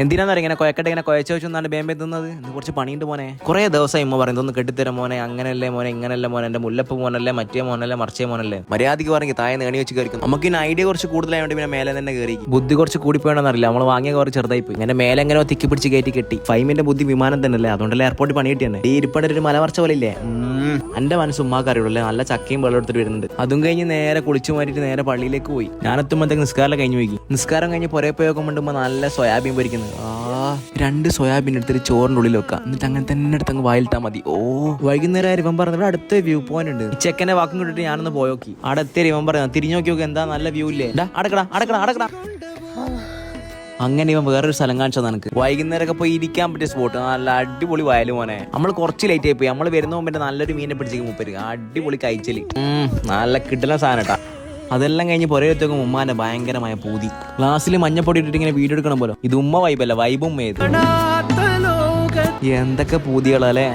എന്തിനാന്ന് ഇങ്ങനെ കൊയക്കട്ടെ ഇങ്ങനെ കൊയച്ചു വെച്ചു എന്നാണ് ബേമ്പേ തിന്നത് കുറച്ച് പണിയുണ്ട് മോനെ. കുറേ ദിവസം ഇമ്മ പറയുന്നത് ഒന്ന് കെട്ടിത്തരാം മോനെ. അങ്ങനല്ലേ മോനെ ഇങ്ങനല്ലേ മോനെ. എന്റെ മുല്ലപ്പ് മോനല്ലേ മറ്റേ മോനല്ലേ മറിച്ചേ മോനല്ലേ. മര്യാദയ്ക്ക് പറഞ്ഞു താഴെ നേണി വെച്ച് കയറിക്കും നമുക്ക് ഇനി ഐഡിയ കുറച്ച് കൂടുതലായതുകൊണ്ട് പിന്നെ മേലെ തന്നെ കയറി ബുദ്ധി കുറച്ച് കൂടി പോയെന്നറിയില്ല നമ്മൾ വാങ്ങിയ കുറച്ച് ചെറുതായി പോയി. ഇങ്ങനെ മേലെ എങ്ങനെ തിക്കി പിടിച്ച് കയറ്റി കെട്ടി. ഫൈമിന്റെ ബുദ്ധി വിമാനം തന്നെ അല്ലേ അതുകൊണ്ടല്ലേ എയർപോർട്ടിൽ പണി കിട്ടിയാണ് ഈ ഇരിപ്പട ഒരു മലവർച്ച പോലെ ഇല്ലേ? ഉം. എന്റെ മനസ്സ് ഉമ്മാക്കറിയുള്ളൂ നല്ല ചക്കയും വെള്ളം വരുന്നുണ്ട്. അതും കഴിഞ്ഞ് നേരെ കുളിച്ചു മാറ്റിട്ട് നേരെ പള്ളിയിലേക്ക് പോയി. ഞാനെത്തുമ്പോഴത്തേക്ക് നിസ്കാരം കഴിഞ്ഞു പോയി. നിസ്കാരം കഴിഞ്ഞ് പുറേ പോയി നോക്കുമ്പോൾ നല്ല സോയാബീൻ പൊരിക്കുന്നത് ആ രണ്ട് സോയാബീൻ എടുത്തിട്ട് ചോറിന്റെ ഉള്ളിൽ വെക്കാം. എന്നിട്ട് അങ്ങനെ തന്നെ എടുത്ത് അങ്ങ് വായിലിട്ടാ മതി. ഓ. വൈകുന്നേരം ഇവൻ പറഞ്ഞത് ഇവിടെ അടുത്ത വ്യൂ പോയിന്റ് ഉണ്ട്. ചെക്കനെ വാക്കും കിട്ടിട്ട് ഞാനൊന്ന് പോയോക്കി അവിടെ എത്തിയ ഇവൻ പറയുന്നത്. തിരിഞ്ഞു നോക്കി നോക്കി എന്താ നല്ല വ്യൂ ഇല്ലേ? അടക്കടാ അടക്കടാ അടക്കടാ അങ്ങനെ ഇവൻ വേറൊരു സ്ഥലം കാണിച്ചത് വൈകുന്നേരം വൈകുന്നേരമൊക്കെ പോയി ഇരിക്കാൻ പറ്റിയ സ്പോട്ട് നല്ല അടിപൊളി വയലും മോനെ. നമ്മൾ കുറച്ച് ലേറ്റ് ആയി പോയി. നമ്മൾ വരുന്ന മുമ്പ് നല്ലൊരു മീനെ പിടിച്ചേക്ക് മുപ്പര്. അടിപൊളി കഴിച്ചൽ നല്ല കിട്ടുന്ന സാധനം കേട്ടാ അതെല്ലാം കഴിഞ്ഞ് പുറത്തൊക്കെ ഉമ്മാന്റെ ഭയങ്കരമായ പൂതി. ക്ലാസ്സിൽ മഞ്ഞപ്പൊടി ഇട്ടിട്ട് ഇങ്ങനെ വീഡിയോ എടുക്കണം പോലോ. ഇത് ഉമ്മ വൈബല്ല വൈബും ഏത്? എന്തൊക്കെ പൂതികളല്ലേ?